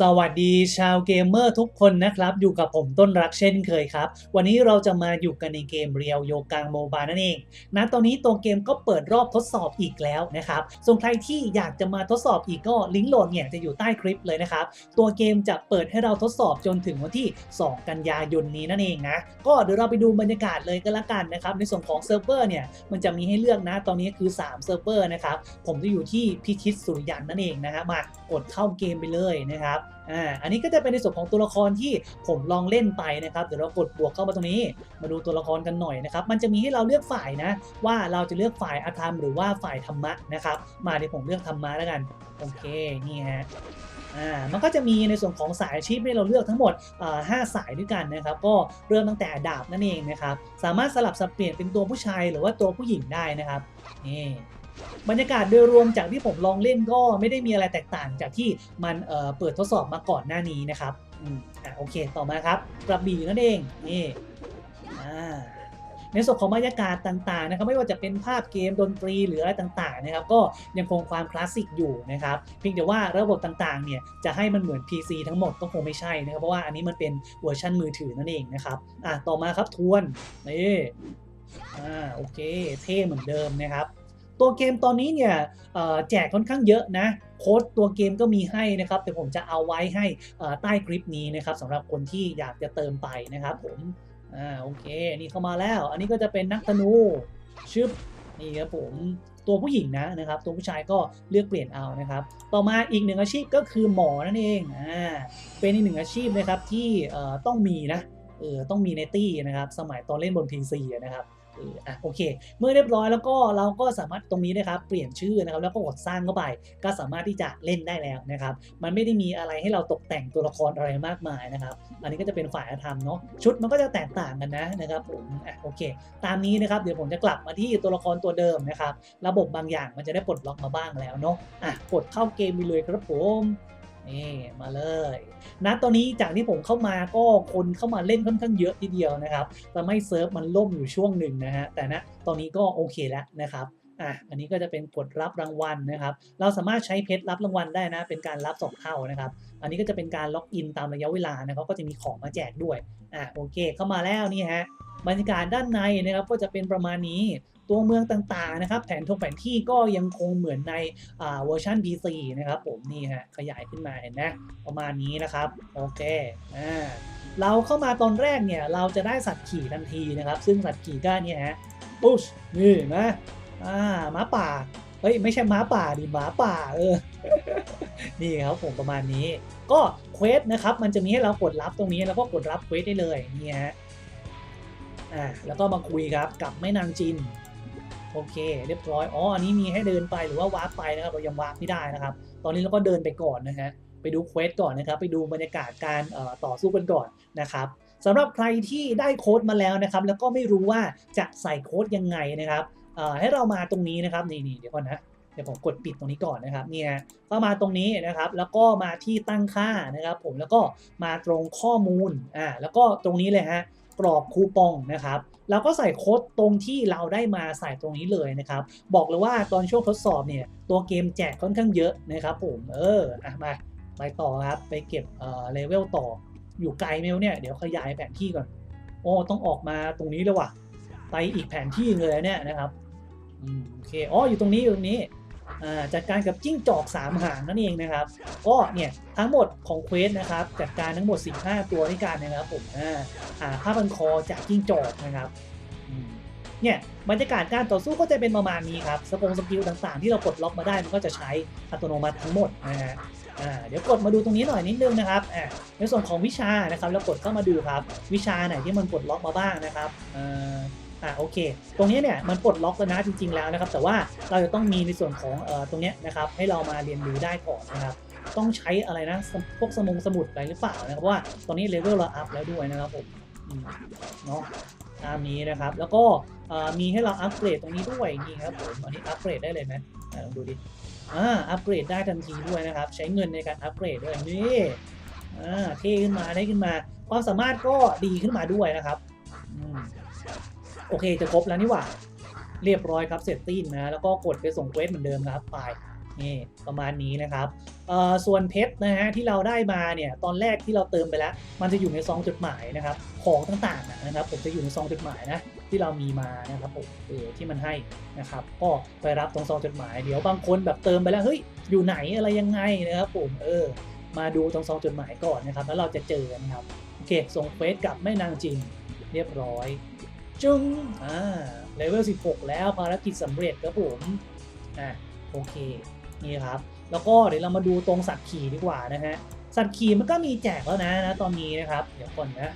สวัสดีชาวเกมเมอร์ทุกคนนะครับ อยู่กับผมต้นรักเช่นเคยครับ วันนี้เราจะมาอยู่กันในเกมเรียวโยกังโมบายนั่นเองนะตอนนี้ตัวเกมก็เปิดรอบทดสอบอีกแล้วนะครับส่วนใครที่อยากจะมาทดสอบอีกก็ลิงก์โหลดเนี่ยจะอยู่ใต้คลิปเลยนะครับ ตัวเกมจะเปิดให้เราทดสอบจนถึงวันที่ 2 กันยายนนี้นั่นเองนะก็เดี๋ยวเราไปดูบรรยากาศเลยก็แล้วกันนะครับในส่วนของเซิร์ฟเวอร์เนี่ยมันจะมีให้เลือกนะตอนนี้คือ3เซิร์ฟเวอร์นะครับผมจะอยู่ที่พิชิตสุริยันนั่นเองนะฮะมากดเข้าเกมไปเลยนะครับอ่าอันนี้ก็จะเป็นในส่วนของตัวละครที่ผมลองเล่นไปนะครับเดี๋ยวเรากดบวกเข้ามาตรงนี้ มาดูตัวละครกันหน่อยนะครับมันจะมีให้เราเลือกฝ่ายนะ ว่าเราจะเลือกฝ่ายอาธรรมหรือว่าฝ่ายธรรมะนะครับ มาเดี๋ยวผมเลือกธรรมะแล้วกันโอเคนี่ฮะอ่ามันก็จะมีในส่วนของสายอาชีพให้เราเลือกทั้งหมดอ่าห้าสายด้วยกันนะครับ ก็เริ่มตั้งแต่ดาบนั่นเองนะครับ สามารถสลับสับเปลี่ยนเป็นตัวผู้ชายหรือว่าตัวผู้หญิงได้นะครับนี่ บรรยากาศโดยรวมจากที่ผมลองเล่นก็ไม่ได้มีอะไรแตกต่างจากที่มันเเปิดทดสอบมาก่อนหน้านี้นะครับอืมอะโอเคต่อมาครับกระบี่นั่นเองนี่อ่าในส่วนของบรรยากาศต่างๆนะครับไม่ว่าจะเป็นภาพเกมดนตรีหรืออะไรต่างๆนะครับก็ยังคงความคลาสสิกอยู่นะครับเพียงแต่ว่าระบบต่างๆเนี่ยจะให้มันเหมือน PC ทั้งหมดก็คงไม่ใช่นะครับเพราะว่าอันนี้มันเป็นเวอร์ชันมือถือนั่นเองนะครับอะต่อมาครับทวนนี่อ่าโอเค เท่เหมือนเดิมนะครับ ตัวเกมตอนนี้เนี่ยแจกค่อนข้างเยอะนะโค้ดตัวเกมก็มีให้นะครับ แต่ผมจะเอาไว้ให้ใต้คลิปนี้นะครับสำหรับคนที่อยากจะเติมไปนะครับผมอ่าโอเคนี่เข้ามาแล้ว อันนี้ก็จะเป็นนักธนูชึบนี่ครับผมตัวผู้หญิงนะนะครับ ตัวผู้ชายก็เลือกเปลี่ยนเอานะครับ ต่อมาอีกหนึ่งอาชีพก็คือหมอนั่นเองอ่าเป็นอีกหนึ่งอาชีพนะครับที่ต้องมีนะเออต้องมีในตี้นะครับ สมัยตอนเล่นบน PC นะครับ เอออะโอเค เมื่อเรียบร้อยแล้วก็เราก็สามารถตรงนี้นะครับเปลี่ยนชื่อนะครับแล้วก็กดสร้างเข้าไป ก็สามารถที่จะเล่นได้แล้วนะครับ มันไม่ได้มีอะไรให้เราตกแต่งตัวละครอะไรมากมายนะครับ อันนี้ก็จะเป็นฝ่ายอาธรรมเนาะชุดมันก็จะแตกต่างกันนะนะครับผมอะโอเค ตามนี้นะครับเดี๋ยวผมจะกลับมาที่ตัวละครตัวเดิมนะครับ ระบบบางอย่างมันจะได้ปลดล็อกมาบ้างแล้วเนาะอะกดเข้าเกมไปเลยครับผม นี่มาเลยนะตอนนี้จากที่ผมเข้ามาก็คนเข้ามาเล่นค่อนข้างเยอะทีเดียวนะครับทำให้เซิร์ฟมันล่มอยู่ช่วงหนึ่งนะฮะแต่นะตอนนี้ก็โอเคแล้วนะครับอะอันนี้ก็จะเป็นกดรับรางวัลนะครับ เราสามารถใช้เพชรรับรางวัลได้นะ เป็นการรับสองเท่านะครับ อันนี้ก็จะเป็นการล็อกอินตามระยะเวลานะครับ ก็จะมีของมาแจกด้วย อะโอเค เข้ามาแล้วนี่ฮะ บรรยากาศด้านในนะครับก็จะเป็นประมาณนี้ตัวเมืองต่างๆนะครับ แผนทงแผนที่ก็ยังคงเหมือนในเวอร์ชัน PC นะครับ ผมนี่ฮะขยายขึ้นมาเห็นนะประมาณนี้นะครับ โอเคอ่าเราเข้ามาตอนแรกเนี่ย เราจะได้สัตว์ขี่ทันทีนะครับ ซึ่งสัตว์ขี่ก็เนี่ยฮะปุ๊ชนี่นะอ่าม้าป่าเฮ้ยไม่ใช่ม้าป่าดิหมาป่าเออ นี่ครับผมประมาณนี้ ก็เควสนะครับ มันจะมีให้เรากดรับตรงนี้แล้วก็กดรับเควสได้เลยนี่ฮะ อ่าแล้วก็มาคุยครับกับแม่นางจินโอเค เรียบร้อยอ๋ออันนี้มีให้เดินไปหรือว่าวาร์ปไปนะครับเรายังวาร์ปไม่ได้นะครับ ตอนนี้เราก็เดินไปก่อนนะฮะไปดูเควสก่อนนะครับ ไปดูบรรยากาศการต่อสู้กันก่อนนะครับสำหรับใครที่ได้โค้ดมาแล้วนะครับ แล้วก็ไม่รู้ว่าจะใส่โค้ดยังไงนะครับให้เรามาตรงนี้นะครับนี่นี่เดี๋ยวก่อนนะเดี๋ยวผมกดปิดตรงนี้ก่อนนะครับเนี่ยก็มาตรงนี้นะครับ แล้วก็มาที่ตั้งค่านะครับ ผมแล้วก็มาตรงข้อมูลอ่าแล้วก็ตรงนี้เลยฮะ กรอกคูปองนะครับเราก็ใส่โค้ดตรงที่เราได้มาใส่ตรงนี้เลยนะครับ บอกเลยว่าตอนช่วงทดสอบเนี่ยตัวเกมแจกค่อนข้างเยอะนะครับผมเอออะมาไปต่อครับไปเก็บเอ่อเลเวลต่ออยู่ไกลเมลเนี่ยเดี๋ยวขยายแผนที่ก่อนโอ้ต้องออกมาตรงนี้เลยว่ะไปอีกแผนที่เลยเนี่ยนะครับอืมโอเคอ๋ออยู่ตรงนี้อยู่ตรงนี้ จัดการกับจิ้งจอกสามหางนั่นเองนะครับ ก็เนี่ยทั้งหมดของเควสนะครับจัดการทั้งหมด 15 ตัวด้วยกันนะครับผมอ่าอ่าผ้าพันคอจากจิ้งจอกนะครับเนี่ยบรรยากาศการต่อสู้ก็จะเป็นประมาณนี้ครับสปงสกิลต่างๆ ที่เรากดล็อกมาได้มันก็จะใช้อัตโนมัติทั้งหมดนะฮะเดี๋ยวกดมาดูตรงนี้หน่อยนิดนึงนะครับในส่วนของวิชานะครับเรากดเข้ามาดูครับ วิชาไหนที่มันปลดล็อกมาบ้างนะครับ อ่าโอเค ตรงนี้เนี่ยมันปลดล็อกแล้วนะจริง ๆแล้วนะครับ แต่ว่าเราจะต้องมีในส่วนของเอ่อตรงนี้นะครับให้เรามาเรียนรู้ได้ก่อนนะครับต้องใช้อะไรนะพวกสมงสมุดอะไรหรือเปล่านะครับเพราะว่าตอนนี้เลเวลเราอัพแล้วด้วยนะครับผมเนาะตามนี้นะครับ แล้วก็มีให้เราอัปเกรดตรงนี้ด้วยนี่ครับผมอันนี้อัปเกรดได้เลยไหมลองดูดิอ่าอัปเกรดได้ทันทีด้วยนะครับ ใช้เงินในการอัปเกรดด้วยนี่อ่าเท่ขึ้นมาได้ขึ้นมา ความสามารถก็ดีขึ้นมาด้วยนะครับอืม โอเคจะครบแล้วนี่หว่า เรียบร้อยครับเสร็จตีนนะ แล้วก็กดไปส่งเควสเหมือนเดิมนะครับไปนี่ประมาณนี้นะครับส่วนเพชรนะฮะที่เราได้มาเนี่ยตอนแรกที่เราเติมไปแล้ว มันจะอยู่ในซองจดหมายนะครับของต่างๆนะครับ ผมจะอยู่ในซองจดหมายนะที่เรามีมานะครับผมเออที่มันให้นะครับ ก็ไปรับตรงซองจดหมาย เดี๋ยวบางคนแบบเติมไปแล้วเฮ้ยอยู่ไหนอะไรยังไงนะครับผมเออมาดูตรงซองจดหมายก่อนนะครับ แล้วเราจะเจอกันครับโอเคส่งเฟซกับแม่นางจินเรียบร้อย จึงอ่าเลเวล 16 แล้วภารกิจสำเร็จครับผมอะโอเคนี่ครับ แล้วก็เดี๋ยวเรามาดูตรงสัตว์ขี่ดีกว่านะฮะสัตว์ขี่มันก็มีแจกแล้วนะนะตอนนี้นะครับ เดี๋ยวก่อนนะ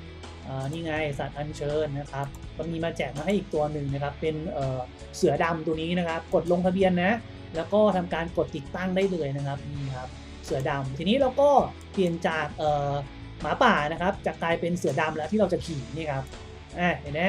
อ่านี่ไงสัตว์อัญเชิญนะครับมันมีมาแจกมาให้อีกตัวหนึ่งนะครับ เป็นเอ่อเสือดำตัวนี้นะครับ กดลงทะเบียนนะ แล้วก็ทำการกดติดตั้งได้เลยนะครับนี่ครับเสือดำทีนี้เราก็เปลี่ยนจากเอ่อหมาป่านะครับจากกลายเป็นเสือดำแล้วที่เราจะขี่นี่ครับอ่าเห็นไหม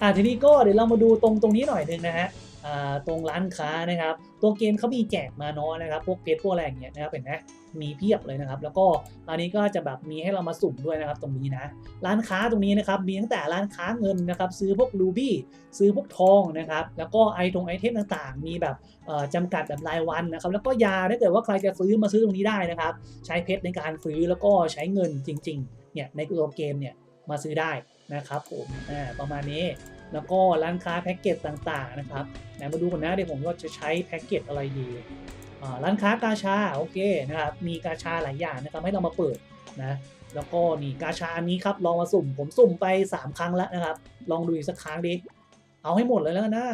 อ่าทีนี้ก็เดี๋ยวเรามาดูตรงตรงนี้หน่อยหนึงนะฮะอ่าตรงร้านค้านะครับ ตัวเกมเขามีแจกมาเนาะนะครับ พวกเพชรพวกอะไรอย่างเงี้ยนะครับเห็นไหมมีเพียบเลยนะครับ แล้วก็อันนี้ก็จะแบบมีให้เรามาสุ่มด้วยนะครับ ตรงนี้นะ ร้านค้าตรงนี้นะครับมีตั้งแต่ร้านค้าเงินนะครับ ซื้อพวกรูบี้ซื้อพวกทองนะครับ แล้วก็ไอตรงไอเทมต่างๆ มีแบบเอ่อจำกัดแบบรายวันนะครับ แล้วก็ยาถ้าเกิดว่าใครจะซื้อมาซื้อตรงนี้ได้นะครับ ใช้เพชรในการซื้อแล้วก็ใช้เงินจริง ๆ เนี่ยในตัวเกมเนี่ยมาซื้อได้ นะครับผมอ่าประมาณนี้แล้วก็ร้านค้าแพ็กเกจต่างๆนะครับมาดูกันนะเดี๋ยวผมก็จะใช้แพ็กเกจอะไรดีร้านค้ากาชาโอเคนะครับมีกาชาหลายอย่างนะครับให้เรามาเปิดนะแล้วก็นี่กาชาอันนี้ครับลองมาสุ่มผมสุ่มไป 3 ครั้งแล้วนะครับ ลองดูอีกสักครั้งดิเอาให้หมดเลยแล้วกันนะ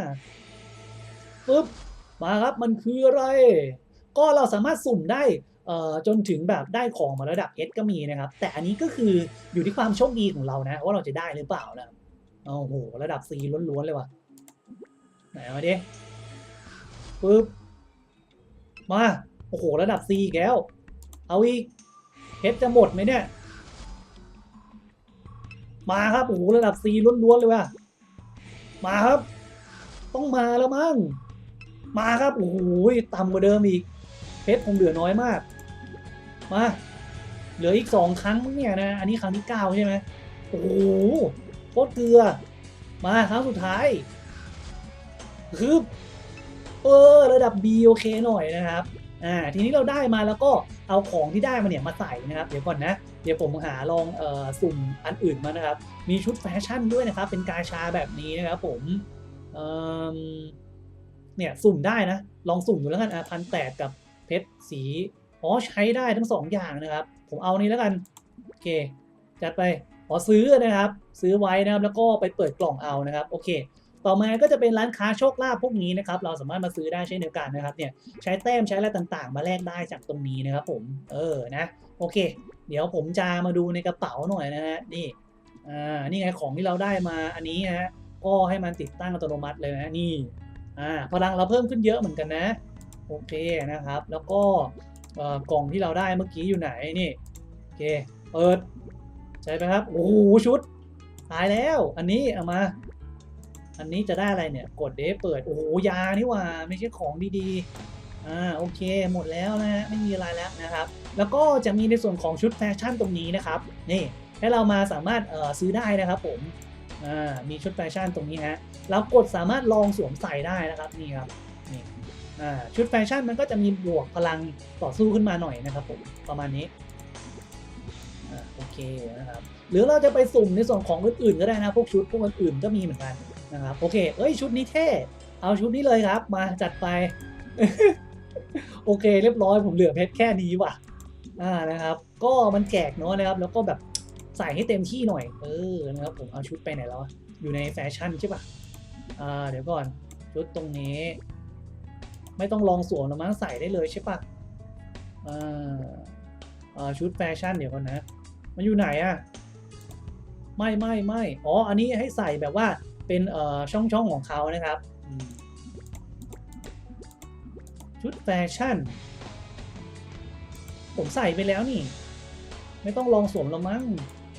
ปึ๊บมาครับมันคืออะไร ก็เราสามารถสุ่มได้ จนถึงแบบได้ของมาระดับ S ก็มีนะครับ แต่อันนี้ก็คืออยู่ที่ความโชคดีของเรานะ ว่าเราจะได้หรือเปล่านะโอ้โห ระดับ C ล้วนๆเลยว่ะ ไหนมาดิปึ๊บ มา โอ้โห ระดับ C อีกแล้ว เอาอีกเพชรจะหมดไหมเนี่ย มาครับ โอ้โห ระดับ C ล้วนๆเลยว่ะ มาครับ ต้องมาแล้วมั้ง มาครับ โอ้โห ต่ำกว่าเดิมอีกเพชรผมเหลือน้อยมาก มา เหลืออีกสองครั้งมั้งเนี่ยนะ อันนี้ครั้งที่เก้าใช่ไหมโอ้โหโคตรเกลือ มาครั้งสุดท้ายคือเออระดับ B โอเคหน่อยนะครับ อ่า ทีนี้เราได้มาแล้วก็เอาของที่ได้มาเนี่ยมาใส่นะครับ เดี๋ยวก่อนนะ เดี๋ยวผมหาลองเอ่อสุ่มอันอื่นมานะครับ มีชุดแฟชั่นด้วยนะครับ เป็นกาชาแบบนี้นะครับผม เอ่อ เนี่ยสุ่มได้นะ ลองสุ่มดูแล้วกันอะพันแปดกับเพชรสี อ๋อใช้ได้ทั้งสองอย่างนะครับ ผมเอานี้แล้วกัน โอเค จัดไปขอซื้อนะครับ ซื้อไว้นะครับแล้วก็ไปเปิดกล่องเอานะครับ โอเค ต่อมาก็จะเป็นร้านค้าโชคลาภพวกนี้นะครับ เราสามารถมาซื้อได้เช่นเดียวกันนะครับ เนี่ยใช้แต้มใช้อะไรต่างๆ มาแลกได้จากตรงนี้นะครับผม เออนะ โอเค เดี๋ยวผมจะมาดูในกระเป๋าหน่อยนะฮะ นี่ อ่า นี่ไงของที่เราได้มาอันนี้ฮะ ก็ให้มันติดตั้งอัตโนมัติเลยนะ นี่ อ่า พลังเราเพิ่มขึ้นเยอะเหมือนกันนะ โอเคนะครับ แล้วก็ กล่องที่เราได้เมื่อกี้อยู่ไหนนี่โอเคเปิดใช่ไหมครับโอ้โหชุดตายแล้ว อันนี้เอามา อันนี้จะได้อะไรเนี่ย กดเดฟเปิดโอ้โหยานี่ว่าไม่ใช่ของดีๆอ่าโอเค หมดแล้วนะฮะไม่มีอะไรแล้วนะครับ แล้วก็จะมีในส่วนของชุดแฟชั่นตรงนี้นะครับนี่ให้เรามาสามารถเอ่อซื้อได้นะครับผมอ่ามีชุดแฟชั่นตรงนี้ฮะเรากดสามารถลองสวมใส่ได้นะครับนี่ครับ ชุดแฟชั่นมันก็จะมีบวกพลังต่อสู้ขึ้นมาหน่อยนะครับผมประมาณนี้อโอเคนะครับหรือเราจะไปสุ่มในส่วนของอื่นๆก็ได้นะพวกชุดพวกอื่นๆก็มีเหมือนกันนะครับโอเคเอ้ยชุดนี้เท่เอาชุดนี้เลยครับ มาจัดไป โอเค เรียบร้อยผมเหลือเพชรแค่นี้ว่ะอ่านะครับ ก็มันแจกเนาะนะครับ แล้วก็แบบใส่ให้เต็มที่หน่อย เออนะครับผมเอาชุดไปไหนแล้วอะอยู่ในแฟชั่นใช่ปะอ่าเดี๋ยวก่อนชุดตรงนี้ ไม่ต้องลองสวมแล้วมั้งใส่ได้เลยใช่ปะอ่าอ่าชุดแฟชั่นเดี๋ยวก่อนนะ มันอยู่ไหนอะไม่ไม่ไม่อ๋อ อันนี้ให้ใส่แบบว่าเป็นเอ่อช่องช่องของเขานะครับ ชุดแฟชั่น ผมใส่ไปแล้วนี่ ไม่ต้องลองสวมแล้วมั้ง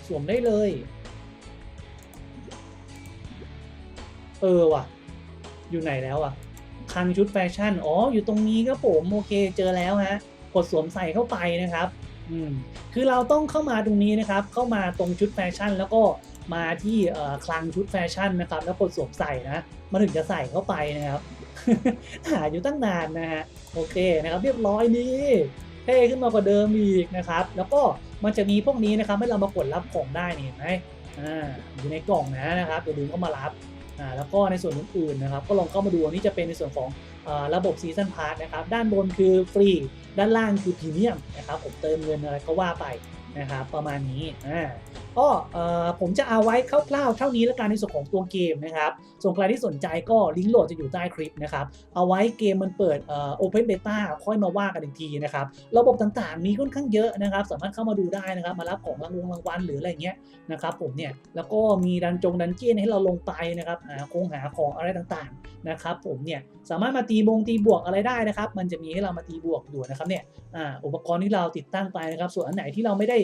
สวมได้เลย เออว่ะ อยู่ไหนแล้วอะ คลังชุดแฟชั่น อ๋อ อยู่ตรงนี้ครับผมโอเคเจอแล้วฮะ กดสวมใส่เข้าไปนะครับ อืม คือเราต้องเข้ามาตรงนี้นะครับ เข้ามาตรงชุดแฟชั่น แล้วก็มาที่เอ่อคลังชุดแฟชั่นนะครับ แล้วกดสวมใส่นะมันถึงจะใส่เข้าไปนะครับ หาอยู่ตั้งนานนะฮะ โอเคนะครับ เรียบร้อยนี่เท่ขึ้นมากว่าเดิมอีกนะครับ แล้วก็มันจะมีพวกนี้นะครับให้เรามากดรับของได้นี่เห็นไหมอ่าอยู่ในกล่องนะนะครับอย่าลืมเข้ามารับ อ่าแล้วก็ในส่วนอื่นๆนะครับก็ลองเข้ามาดูอันนี้จะเป็นในส่วนของอระบบซีซันพาร์ทนะครับด้านบนคือฟรีด้านล่างคือพรีเมียมนะครับผมเติมเงินอะไรก็ว่าไปนะครับประมาณนี้อ่า ก็ผมจะเอาไว้คร่าวๆเท่านี้แล้วกันในส่วนของตัวเกมนะครับ ส่วนใครที่สนใจก็ลิงก์โหลดจะอยู่ใต้คลิปนะครับ เอาไว้เกมมันเปิดเอ่อ Open Beta ค่อยมาว่ากันอีกทีนะครับ ระบบต่างๆมีค่อนข้างเยอะนะครับ สามารถเข้ามาดูได้นะครับ มารับของรางวงรางวัลหรืออะไรเงี้ยนะครับผมเนี่ย แล้วก็มีดันจงดันเจียนให้เราลงไปนะครับ หาคงหาของอะไรต่างๆนะครับผมเนี่ย สามารถมาตีบงตีบวกอะไรได้นะครับ มันจะมีให้เรามาตีบวกอยู่นะครับเนี่ยอุปกรณ์ที่เราติดตั้งไปนะครับ ส่วนอันไหนที่เราไม่ได้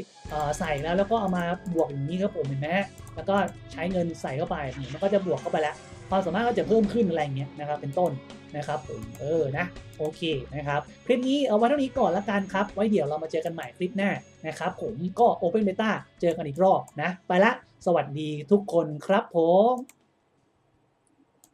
ใส่แล้วแล้วก็เอามาบวกอย่างนี้ครับผมเห็นไหมแล้วก็ใช้เงินใส่เข้าไปนี่มันก็จะบวกเข้าไปแล้วความสามารถก็จะเพิ่มขึ้นอะไรเงี้ยนะครับเป็นต้นนะครับผมเออนะโอเคนะครับคลิปนี้เอาไว้เท่านี้ก่อนละกันครับ ไว้เดี๋ยวเรามาเจอกันใหม่คลิปหน้านะครับผมก็ Open Beta เจอกันอีกรอบนะ ไปละ สวัสดีทุกคนครับผม